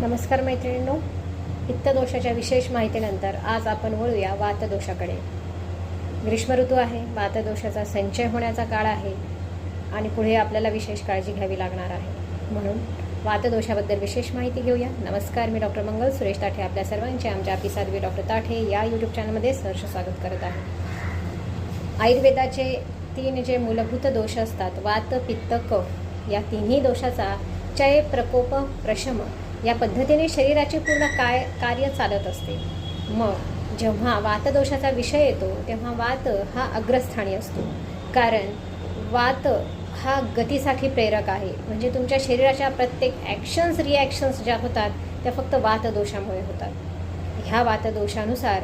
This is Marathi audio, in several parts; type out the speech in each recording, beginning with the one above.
नमस्कार मैत्रिणींनो. पित्तदोषाच्या विशेष माहितीनंतर आज आपण वळूया वातदोषाकडे. ग्रीष्म ऋतू आहे वातदोषाचा संचय होण्याचा काळ आहे आणि पुढे आपल्याला विशेष काळजी घ्यावी लागणार आहे. म्हणून वातदोषाबद्दल विशेष माहिती घेऊया. नमस्कार मी डॉक्टर मंगल सुरेश ताठे आपल्या सर्वांचे. आमच्या पिसादवी डॉक्टर ताठे या यूट्यूब चॅनलमध्ये सहर्ष स्वागत करत आहे. आयुर्वेदाचे तीन जे मूलभूत दोष असतात वात पित्त कफ या तिन्ही दोषाचा चय प्रकोप प्रशम या पद्धतीने शरीराचे पूर्ण काय कार्य चालत असते. मग जेव्हा वातदोषाचा विषय येतो तेव्हा वात हा अग्रस्थानी असतो. कारण वात हा गतीसाठी प्रेरक आहे. म्हणजे तुमच्या शरीराच्या प्रत्येक ॲक्शन्स रिॲक्शन्स ज्या होतात त्या फक्त वातदोषामुळे होतात. ह्या वातदोषानुसार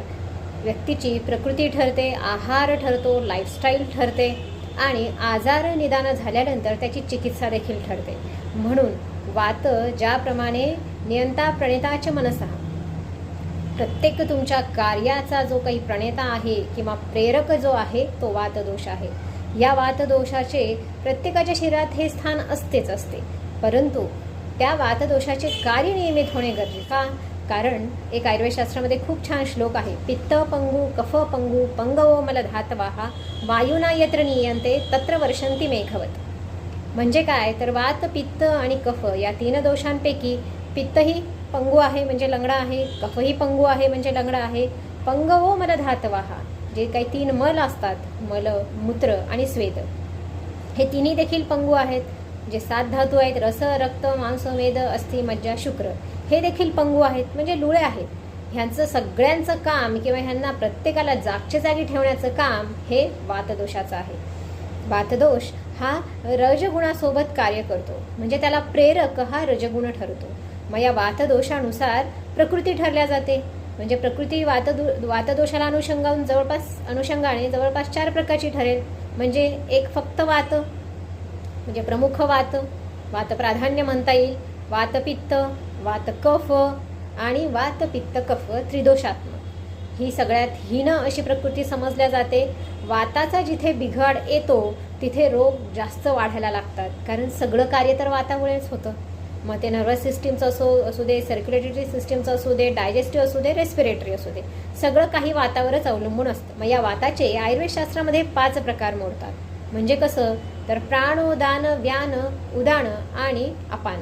व्यक्तीची प्रकृती ठरते आहार ठरतो लाईफस्टाईल ठरते आणि आजार निदान झाल्यानंतर त्याची चिकित्सा देखील ठरते. म्हणून वात ज्याप्रमाणे नियंता प्रणेताच मनसा. प्रत्येक तुमच्या कार्याचा जो काही प्रणेता आहे किंवा प्रेरक जो आहे तो वातदोष आहे. या वातदोषाचे प्रत्येकाच्या शरीरात हे स्थान असतेच असते. परंतु त्या वातदोषाचे कार्य नियमित होणे गरजेचे का? कारण एक आयुर्वेदशास्त्रामध्ये खूप छान श्लोक आहे. पित्त पंगू कफ पंगू पंगवो मल धातवाहा वायुना यत्र नियंते तत्र वर्षंती मेघवत. म्हणजे काय? तर वात पित्त आणि कफ या तीन दोषांपैकी पित्तही पंगू आहे म्हणजे लंगडा आहे कफही पंगू आहे म्हणजे लंगडा आहे. पंगवो हो मल धातवाहा. जे काही तीन मल असतात मल मूत्र आणि स्वेद. हे तिन्ही देखील पंगू आहेत. जे सात धातू आहेत रस रक्त मांस वेद अस्थि मज्जा शुक्र. हे देखील पंगू आहेत म्हणजे लुळे आहेत. ह्यांचं सगळ्यांचं काम किंवा ह्यांना प्रत्येकाला जागच्या जागी ठेवण्याचं काम हे वातदोषाचं आहे. वातदोष हा रजगुणासोबत कार्य करतो. म्हणजे त्याला प्रेरक हा रजगुण ठरतो. मग या वातदोषानुसार प्रकृती ठरल्या जाते. म्हणजे प्रकृती वातदो वातदोषाला अनुषंगावून जवळपास अनुषंगाने जवळपास चार प्रकारची ठरेल. म्हणजे एक फक्त वात म्हणजे प्रमुख वात वात प्राधान्य म्हणता येईल. वातपित्त वात कफ आणि वातपित्त कफ त्रिदोषात्मक. ही सगळ्यात हीन अशी प्रकृती समजल्या जाते. वाताचा जिथे बिघाड येतो तिथे रोग जास्त वाढायला लागतात. कारण सगळं कार्य तर वातामुळेच होतं. मग ते नर्वस सिस्टीमचं असो असू दे सर्क्युलेटरी सिस्टीमचं असू दे डायजेस्टिव्ह असू दे रेस्पिरेटरी असू दे सगळं काही वातावरच अवलंबून असतं. मग या वाताचे आयुर्वेदशास्त्रामध्ये पाच प्रकार मोडतात. म्हणजे कसं? तर प्राणोदान व्यान उदान आणि अपान.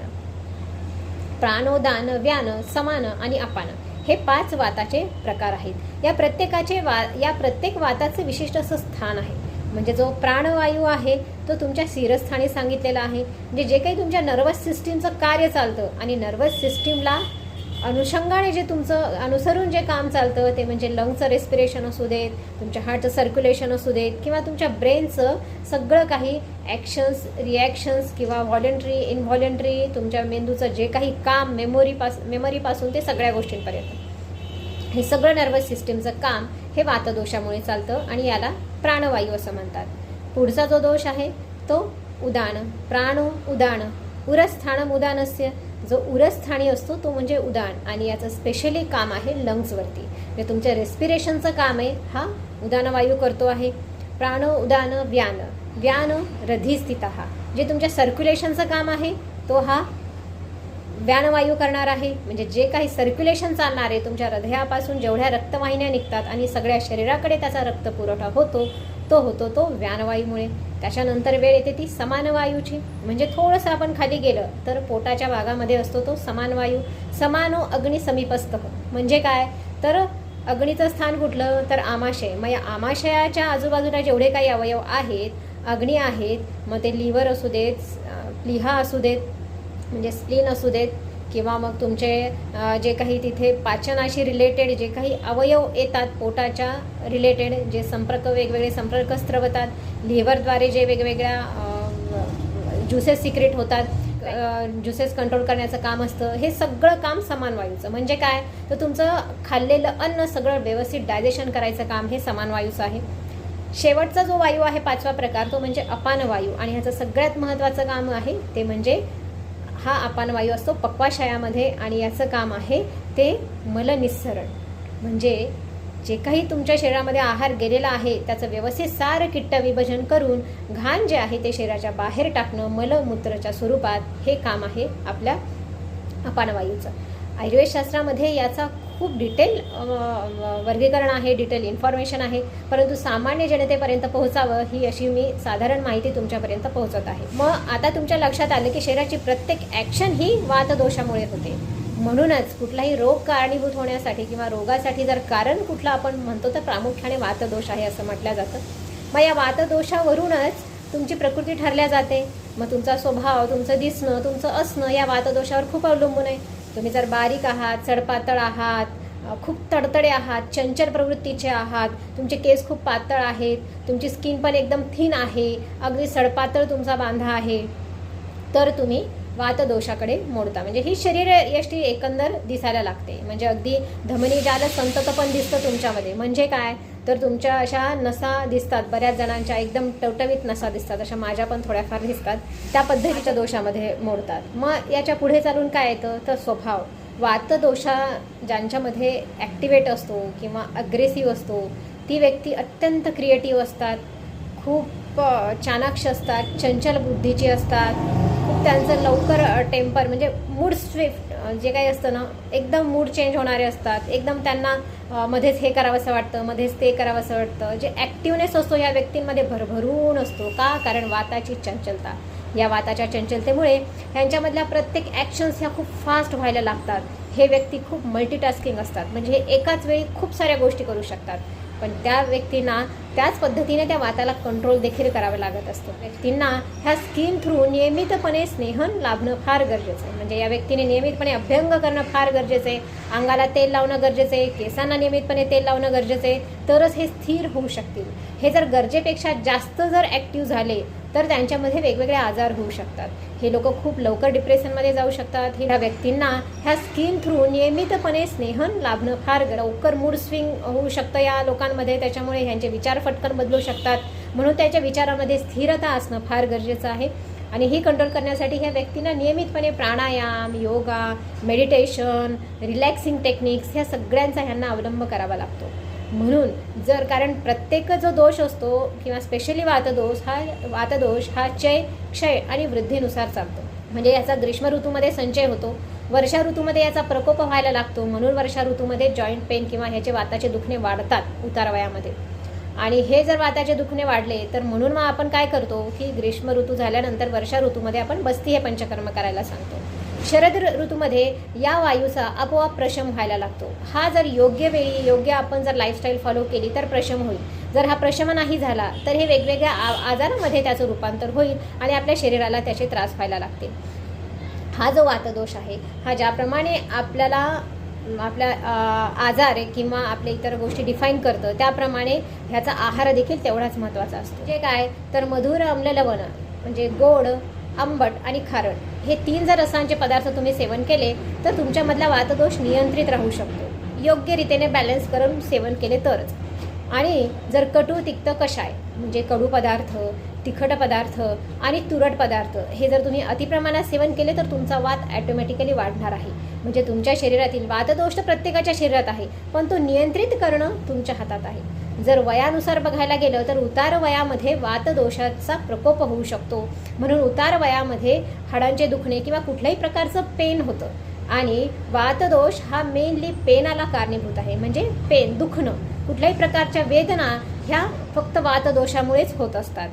प्राणोदान व्यान समान आणि अपान. हे पाच वाताचे प्रकार आहेत. या प्रत्येकाचे वा या प्रत्येक वाताचे विशिष्ट असं स्थान आहे. म्हणजे जो प्राणवायू आहे तो तुमच्या शिरस्थानी सांगितलेला आहे. म्हणजे जे काही तुमच्या नर्वस सिस्टीमचं कार्य चालतं आणि नर्वस सिस्टीमला अनुषंगाने जे तुमचं अनुसरून जे काम चालतं ते म्हणजे लंगचं रेस्पिरेशन असू देत तुमच्या हार्टचं सर्क्युलेशन असू देत किंवा तुमच्या ब्रेनचं सगळं काही ॲक्शन्स रिॲक्शन्स किंवा व्हॉलेंटरी इनव्हॉलेंटरी तुमच्या मेंदूचं जे काही काम मेमोरीपास मेमरीपासून ते सगळ्या गोष्टींपर्यंत. हे सगळं नर्वस सिस्टीमचं काम हे वातदोषामुळे चालतं आणि याला प्राणवायू असं म्हणतात. पुढचा जो दोष आहे तो उदान. प्राणो उदान. उरस्थानम उदानस्य. जो उरस्थानी असतो तो म्हणजे उदान. आणि याचं स्पेशली काम आहे लंग्सवरती म्हणजे तुमच्या रेस्पिरेशनचं काम आहे हा उदानवायू करतो आहे. प्राण उदान व्यान. व्यान रधी स्थित जे तुमच्या सर्क्युलेशनचं काम आहे तो हा व्यानवायू करणार आहे. म्हणजे जे काही सर्क्युलेशन चालणार आहे तुमच्या हृदयापासून जेवढ्या रक्तवाहिन्या निघतात आणि सगळ्या शरीराकडे त्याचा रक्त पुरवठा होतो तो होतो तो व्यानवायूमुळे. त्याच्यानंतर वेळ येते ती समान वायूची म्हणजे थोडंसं आपण खाली गेलं तर पोटाच्या भागामध्ये असतो तो समान वायू समानो अग्नी समीपस्थ. म्हणजे काय? तर अग्नीचं स्थान कुठलं? तर आमाशय. मग या आमाशयाच्या आजूबाजूला जेवढे काही अवयव आहेत अग्नी आहेत मग ते लिव्हर असू देत लिहा असू देत म्हणजे स्प्लीन असू देत किंवा मग तुमचे जे काही तिथे पाचनाशी रिलेटेड जे काही अवयव येतात पोटाच्या रिलेटेड जे संपर्क वेगवेगळे संपर्क स्त्रवतात लिव्हरद्वारे जे वेगवेगळ्या ज्युसेस सिक्रेट होतात ज्युसेस कंट्रोल करण्याचं काम असतं हे सगळं काम समान वायूचं. म्हणजे काय? तर तुमचं खाल्लेलं अन्न सगळं व्यवस्थित डायजेशन करायचं काम हे समान वायूचं आहे. शेवटचा जो वायू आहे पाचवा प्रकार तो म्हणजे अपान वायू. आणि ह्याचं सगळ्यात महत्त्वाचं काम आहे ते म्हणजे हा अपानवायू असतो पक्वाशयामध्ये आणि याचं काम आहे ते मलनिस्सरण. म्हणजे जे काही तुमच्या शरीरामध्ये आहार गेलेला आहे त्याचं व्यवस्थित सार किट्ट विभजन करून घाण जे आहे ते शरीराच्या बाहेर टाकणं मलमूत्रच्या स्वरूपात हे काम आहे आपल्या अपानवायूचं आयुर्वेदशास्त्रामध्ये याचा खूप डिटेल व- वर्गीकरण आहे डिटेल इन्फॉर्मेशन आहे. परंतु सामान्य जनतेपर्यंत पोहोचावं ही अशी मी साधारण माहिती तुमच्यापर्यंत पोहोचत आहे. मग आता तुमच्या लक्षात आलं की शरीराची प्रत्येक ॲक्शन ही वातदोषामुळे होते. म्हणूनच कुठलाही रोग कारणीभूत होण्यासाठी किंवा रोगासाठी जर कारण कुठलं आपण म्हणतो तर प्रामुख्याने वातदोष आहे असं म्हटलं जातं. मग या वातदोषावरूनच तुमची प्रकृती ठरल्या जाते. मग तुमचा स्वभाव तुमचं दिसणं तुमचं असणं या वातदोषावर खूप अवलंबून आहे. तुम्ही जर बारीक आहात चढपातळ आहात खूप तडतडे आहात चंचल प्रवृत्तीचे आहात तुमचे केस खूप पातळ आहेत तुमची स्किन पण एकदम थिन आहे अगदी सडपातळ तुमचा बांधा आहे तर तुम्ही वातदोषाकडे मोडता. म्हणजे ही शरीर यष्टी एकंदर दिसायला लागते. म्हणजे अगदी धमनी जाल संतत पण दिसतं तुमच्यामध्ये. म्हणजे काय? तर तुमच्या अशा नसा दिसतात बऱ्याच जणांच्या एकदम टवटवीत नसा दिसतात अशा माझ्या पण थोड्याफार दिसतात. त्या पद्धतीच्या दोषामध्ये मोडतात. मग याच्यापुढे चालून काय येतं? तर स्वभाव. वातदोषा ज्यांच्यामध्ये ॲक्टिवेट असतो किंवा अग्रेसिव्ह असतो ती व्यक्ती अत्यंत क्रिएटिव्ह असतात खूप चाणाक्ष असतात चंचल बुद्धीची असतात खूप त्यांचं लवकर टेम्पर म्हणजे मूड स्विफ्ट जे काही असतं ना एकदम मूड चेंज होणारे असतात. एकदम त्यांना मध्येच हे करावंसं वाटतं मध्येच ते करावंसं वाटतं. जे ॲक्टिवनेस असतो या व्यक्तींमध्ये भरभरून असतो. का? कारण वाताची चंचलता. या वाताच्या चंचलतेमुळे ह्यांच्यामधल्या प्रत्येक ॲक्शन्स ह्या खूप फास्ट व्हायला लागतात. हे व्यक्ती खूप मल्टीटास्किंग असतात. म्हणजे हे एकाच वेळी खूप साऱ्या गोष्टी करू शकतात. पण त्या व्यक्तींना त्याच पद्धतीने त्या वाताला कंट्रोल देखील करावं लागत असतो. व्यक्तींना ह्या स्किन थ्रू नियमितपणे स्नेहन लाभणं फार गरजेचं आहे. म्हणजे या व्यक्तीने नियमितपणे अभ्यंग करणं फार गरजेचं आहे. अंगाला तेल लावणं गरजेचं आहे. केसांना नियमितपणे तेल लावणं गरजेचं आहे. तरच हे स्थिर होऊ शकतील. हे जर गरजेपेक्षा जास्त जर ॲक्टिव्ह झाले तर त्यांच्यामध्ये वेगवेगळे आजार होऊ शकतात. हे लोक खूप लवकर डिप्रेशनमध्ये जाऊ शकतात. ह्या व्यक्तींना ह्या स्किन थ्रू नियमितपणे स्नेहन लाभणं फार लवकर मूड स्विंग होऊ शकतं या लोकांमध्ये. त्याच्यामुळे ह्यांचे विचार फटकन बदलू शकतात. म्हणून त्याच्या विचारामध्ये स्थिरता असणं फार गरजेचं आहे. आणि ही कंट्रोल करण्यासाठी ह्या व्यक्तींना नियमितपणे pranayama yoga meditation relaxing techniques ह्या सगळ्यांचा ह्यांना अवलंब करावा लागतो. म्हणून जर कारण प्रत्येक जो दोष असतो किंवा स्पेशली वातदोष हा वातदोष हा चय क्षय आणि वृद्धीनुसार चालतो. म्हणजे याचा ग्रीष्म ऋतूमध्ये संचय होतो. वर्षा ऋतूमध्ये याचा प्रकोप व्हायला लागतो. म्हणून वर्षा ऋतूमध्ये जॉईंट पेन किंवा ह्याचे वाताचे दुखणे वाढतात उतारवयामध्ये. आणि हे जर वाताचे दुखणे वाढले तर म्हणून मग आपण काय करतो की ग्रीष्म ऋतू झाल्यानंतर वर्षा ऋतूमध्ये आपण बस्ती हे पंचकर्म करायला सांगतो. शरद ऋ- ऋतूमध्ये या वायूचा आपोआप प्रशम व्हायला लागतो. हा जर योग्य वेळी योग्य आपण जर लाईफस्टाईल फॉलो केली तर प्रशम होईल. जर हा प्रशम नाही झाला तर हे वेगवेगळ्या आ- आजारामध्ये त्याचं रूपांतर होईल आणि आपल्या शरीराला त्याचे त्रास व्हायला लागतील. हा जो वातदोष आहे हा ज्याप्रमाणे आपल्याला आपल्या आजार किंवा आपल्या इतर गोष्टी डिफाईन करतं त्याप्रमाणे ह्याचा आहार देखील तेवढाच महत्त्वाचा असतो. जे काय? तर मधुर अम्ल लवण म्हणजे गोड आंबट आणि खारट हे तीन जर रसांचे पदार्थ तुम्ही सेवन केले तर तुमच्यामधला वातदोष नियंत्रित राहू शकतो. योग्य रीतीने बॅलन्स करून सेवन केले तरच. आणि जर कटू तिक्त कषाय म्हणजे कडू पदार्थ तिखट पदार्थ आणि तुरट पदार्थ हे जर तुम्ही अतिप्रमाणात सेवन केले तर तुमचा वात ॲटोमॅटिकली वाढणार आहे. म्हणजे तुमच्या शरीरातील वातदोष तर प्रत्येकाच्या शरीरात आहे पण तो नियंत्रित करणं तुमच्या हातात आहे. जर वयानुसार बघायला गेलं तर उतार वयामध्ये वातदोषाचा प्रकोप होऊ शकतो. म्हणून उतार वयामध्ये हाडांचे दुखणे किंवा कुठल्याही प्रकारचं पेन होतं. आणि वातदोष हा मेनली पेनाला कारणीभूत आहे. म्हणजे पेन दुखणं. कुठल्याही प्रकारच्या वेदना ह्या फक्त वातदोषामुळेच होत असतात.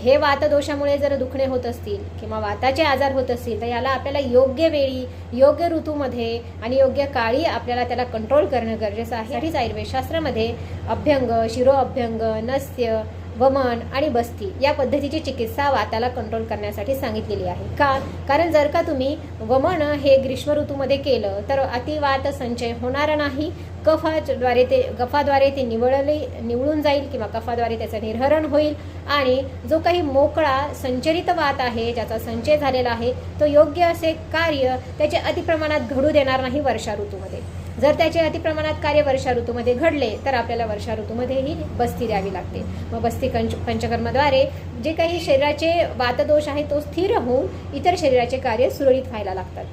हे वातदोषामुळे जर दुखणे होत असतील किंवा वाताचे आजार होत असतील तर याला आपल्याला योग्य वेळी योग्य ऋतूमध्ये आणि योग्य काळी आपल्याला त्याला कंट्रोल करणं गरजेचं आहे. आयुर्वेदशास्त्रामध्ये अभ्यंग शिरो अभ्यंग नस्य वमन आणि बस्ती या पद्धतीची चिकित्सा वाताला कंट्रोल करण्यासाठी सांगितलेली आहे. का? कारण जर का तुम्ही वमन हे ग्रीष्म ऋतूमध्ये केलं तर अतिवात संचय होणार नाही. कफाद्वारे ते कफाद्वारे ते निवळले निवळून जाईल किंवा कफाद्वारे त्याचं निर्हरण होईल. आणि जो काही मोकळा संचरित वात आहे ज्याचा संचय झालेला आहे तो योग्य असे कार्य त्याचे अतिप्रमाणात घडू देणार नाही वर्षा ऋतूमध्ये. जर त्याचे अतिप्रमाणात कार्य वर्षा ऋतूमध्ये घडले तर आपल्याला वर्षा ऋतूमध्येही बस्ती द्यावी लागते. मग बस्ती कंच पंचकर्माद्वारे जे काही शरीराचे वातदोष आहे तो स्थिर होऊन इतर शरीराचे कार्य सुरळीत व्हायला लागतात.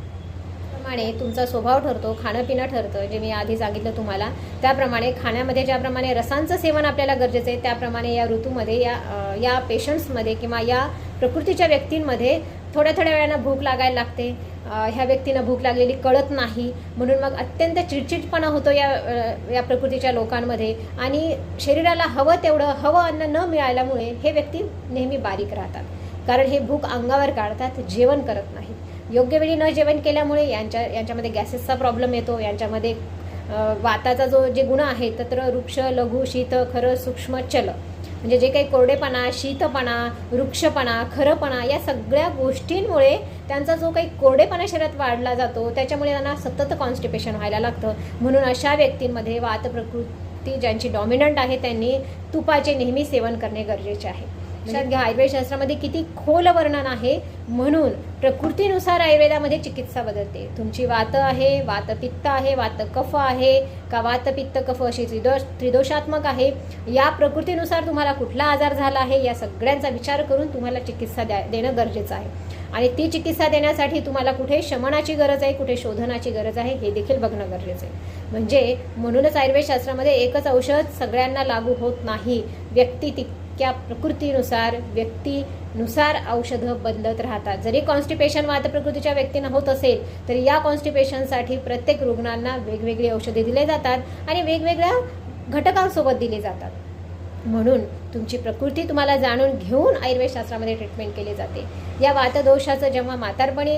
प्रमाणे तुमचा स्वभाव ठरतो खाणं पिणं ठरतं जे मी आधी सांगितलं तुम्हाला. त्याप्रमाणे खाण्यामध्ये ज्याप्रमाणे रसांचं सेवन आपल्याला गरजेचं आहे त्याप्रमाणे या ऋतूमध्ये या या पेशंट्समध्ये किंवा या प्रकृतीच्या व्यक्तींमध्ये थोड्या थोड्या वेळानं भूक लागायला लागते. ह्या व्यक्तींना भूक लागलेली कळत नाही. म्हणून मग अत्यंत चिडचिडपणा होतो या या प्रकृतीच्या लोकांमध्ये. आणि शरीराला हवं तेवढं हवं अन्न न मिळाल्यामुळे हे व्यक्ती नेहमी बारीक राहतात. कारण हे भूक अंगावर काढतात जेवण करत नाहीत. योग्य वेळी न जेवण केल्यामुळे यांच्या यांच्यामध्ये गॅसेसचा प्रॉब्लेम येतो. यांच्यामध्ये वाताचा जो जे गुण आहे तत्र वृक्ष लघु शीत खरं सूक्ष्म चल म्हणजे जे काही कोरडेपणा शीतपणा वृक्षपणा खरंपणा या सगळ्या गोष्टींमुळे त्यांचा जो काही कोरडेपणा शरीरात वाढला जातो त्याच्यामुळे त्यांना सतत कॉन्स्टिपेशन व्हायला लागतं. म्हणून अशा व्यक्तींमध्ये वात प्रकृती ज्यांची डॉमिनंट आहे त्यांनी तुपाचे नेहमी सेवन करणे गरजेचे आहे. म्हणजे लक्षात घ्या आयुर्वेद शास्त्रामध्ये किती खोल वर्णन आहे म्हणून प्रकृतीनुसार आयुर्वेदामध्ये चिकित्सा बदलते. तुमची वात आहे वात पित्त आहे वात कफ आहे का वात पित्त कफ अशी त्रिदोष त्रिदोषात्मक आहे या प्रकृतीनुसार तुम्हाला कुठला आजार झाला आहे या सगळ्यांचा विचार करून तुम्हाला चिकित्सा द्या देणं गरजेचं आहे. आणि ती चिकित्सा देण्यासाठी तुम्हाला कुठे शमनाची गरज आहे कुठे शोधनाची गरज आहे हे देखील बघणं गरजेचं आहे. म्हणजे म्हणूनच आयुर्वेद शास्त्रामध्ये एकच औषध सगळ्यांना लागू होत नाही. व्यक्ती ती त्या प्रकृतीनुसार व्यक्तीनुसार औषधं बदलत राहतात. जरी कॉन्स्टिपेशन वात प्रकृतीच्या व्यक्तींना होत असेल तरी या कॉन्स्टिपेशनसाठी प्रत्येक रुग्णांना वेगवेगळी औषधे दिले जातात आणि वेगवेगळ्या घटकांसोबत दिली जातात. म्हणून तुमची प्रकृती तुम्हाला जाणून घेऊन आयुर्वेद शास्त्रामध्ये ट्रीटमेंट केली जाते. या वातदोषाचं जेव्हा म्हातारपणी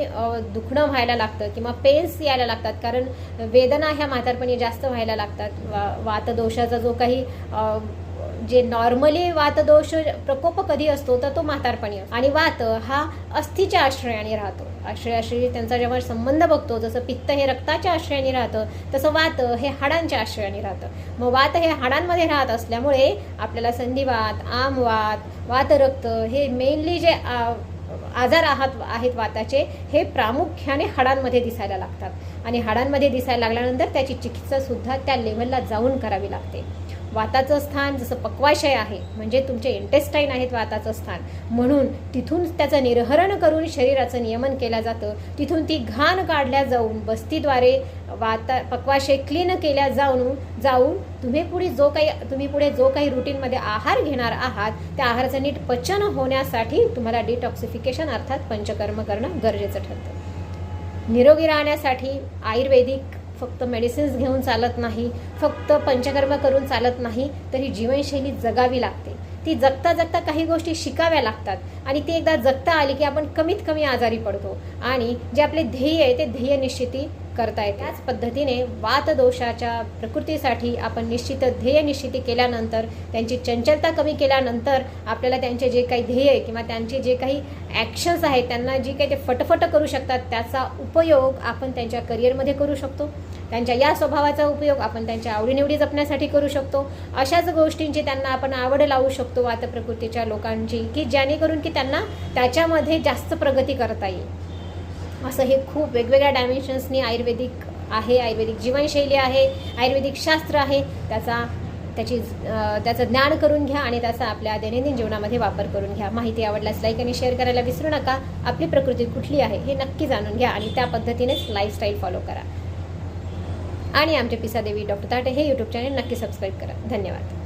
दुखणं व्हायला लागतं किंवा पेन्स यायला लागतात कारण वेदना ह्या म्हातारपणी जास्त व्हायला लागतात. वा वातदोषाचा जो काही जे नॉर्मली वातदोष प्रकोप कधी असतो तर तो म्हातारपणी असतो. आणि वात हा अस्थीच्या आश्रयाने राहतो. आश्रयाशी त्यांचा जेव्हा संबंध बघतो जसं पित्त हे रक्ताच्या आश्रयाने राहतं तसं वात हे हाडांच्या आश्रयाने राहतं. मग वात हे हाडांमध्ये राहत असल्यामुळे आपल्याला संधिवात आमवात वातरक्त हे मेनली जे आजार आहात आहेत वाताचे हे प्रामुख्याने हाडांमध्ये दिसायला लागतात. आणि हाडांमध्ये दिसायला लागल्यानंतर त्याची चिकित्सा सुद्धा त्या लेवलला जाऊन करावी लागते. वाताचं स्थान जसं पक्वाशय आहे म्हणजे तुमचे इंटेस्टाईन आहेत वाताचं स्थान. म्हणून तिथून त्याचं निर्हरण करून शरीराचं नियमन केलं जातं. तिथून ती घाण काढल्या जाऊन बस्तीद्वारे वाता पक्वाशय क्लीन केल्या जाऊन जाऊन तुम्ही पुढे जो काही तुम्ही पुढे जो काही रुटीनमध्ये आहार घेणार आहात त्या आहाराचं नीट पचन होण्यासाठी तुम्हाला डिटॉक्सिफिकेशन अर्थात पंचकर्म करणं गरजेचं ठरतं. निरोगी राहण्यासाठी आयुर्वेदिक फक्त मेडिसिन्स घेऊन चालत नाही फक्त पंचकर्म करून चालत नाही तर ही जीवनशैली जगावी लागते. ती जगता जगता काही गोष्टी शिकाव्या लागतात आणि ती एकदा जगता आली की आपण कमीत कमी आजारी पडतो आणि जे आपले ध्येय आहे ते ध्येय निश्चिती करता येते. त्याच पद्धतीने वातदोषाच्या प्रकृतीसाठी आपण निश्चित ध्येय निश्चिती केल्यानंतर त्यांची चंचलता कमी केल्यानंतर आपल्याला त्यांचे जे काही ध्येय आहे किंवा त्यांचे जे काही ॲक्शन्स आहेत त्यांना जी काही ते फटफट करू शकतात त्याचा उपयोग आपण त्यांच्या करिअरमध्ये करू शकतो. त्यांच्या या स्वभावाचा उपयोग आपण त्यांच्या आवडीनिवडी जपण्यासाठी करू शकतो. अशाच गोष्टींची त्यांना आपण आवड लावू शकतो वात प्रकृतीच्या लोकांची की जेणेकरून की त्यांना त्याच्यामध्ये जास्त प्रगती करता येईल. असं हे खूप वेगवेगळ्या डायमेन्शन्सनी आयुर्वेदिक आहे आयुर्वेदिक जीवनशैली आहे आयुर्वेदिक शास्त्र आहे. त्याचा त्याची त्याचं ज्ञान करून घ्या आणि त्याचा आपल्या दैनंदिन जीवनामध्ये वापर करून घ्या. माहिती आवडल्यास लाईक आणि शेअर करायला विसरू नका. आपली प्रकृती कुठली आहे हे नक्की जाणून घ्या आणि त्या पद्धतीनेच लाईफस्टाईल फॉलो करा. आणि आमचे पिसादेवी डॉक्टर ताटे हे यूट्यूब चॅनल नक्की सबस्क्राईब करा. धन्यवाद.